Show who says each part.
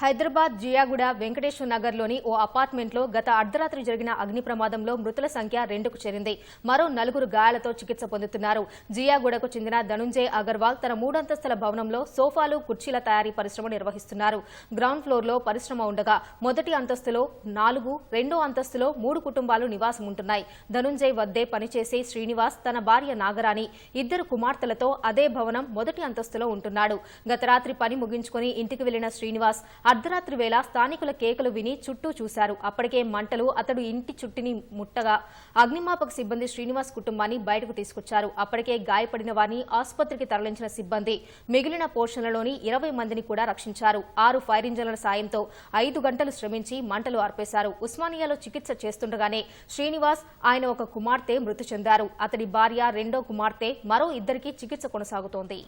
Speaker 1: హైదరాబాద్ జియాగూడ వెంకటేశ్వర నగర్లోని ఓ అపార్ట్మెంట్లో గత అర్ధరాత్రి జరిగిన అగ్ని ప్రమాదంలో మృతుల సంఖ్య రెండుకు చేరింది. మరో నలుగురు గాయాలతో చికిత్స పొందుతున్నారు. జియాగూడకు చెందిన ధనుంజయ్ అగర్వాల్ తన మూడంతస్తుల భవనంలో సోఫాలు కుర్చీల తయారీ పరిశ్రమ నిర్వహిస్తున్నారు. గ్రౌండ్ ఫ్లోర్లో పరిశ్రమ ఉండగా మొదటి అంతస్తులో నాలుగు రెండో అంతస్తులో మూడు కుటుంబాలు నివాసం ఉంటున్నాయి. ధనుంజయ్ వద్దే పనిచేసే శ్రీనివాస్ తన భార్య నాగరాణి ఇద్దరు కుమార్తెలతో అదే భవనం మొదటి అంతస్తులో ఉంటున్నాడు. గత రాత్రి పని ముగించుకుని ఇంటికి వెళ్ళిన శ్రీనివాస్ అర్ధరాత్రి వేళ స్థానికుల కేకలు విని చుట్టూ చూశారు. అప్పటికే మంటలు అతడు ఇంటి చుట్టిని ముట్టగా అగ్నిమాపక సిబ్బంది శ్రీనివాస్ కుటుంబాన్ని బయటకు తీసుకొచ్చారు. అప్పటికే గాయపడిన వారిని ఆసుపత్రికి తరలించిన సిబ్బంది మిగిలిన పోర్షన్లలోని ఇరవై మందిని కూడా రక్షించారు. ఆరు ఫైర్ ఇంజన్ల సాయంతో ఐదు గంటలు శ్రమించి మంటలు ఆర్పేశారు. ఉస్మానియాలో చికిత్స చేస్తుండగానే శ్రీనివాస్ ఆయన ఒక కుమార్తె మృతి చెందారు. అతడి భార్య రెండో కుమార్తె మరో ఇద్దరికి చికిత్స కొనసాగుతోంది.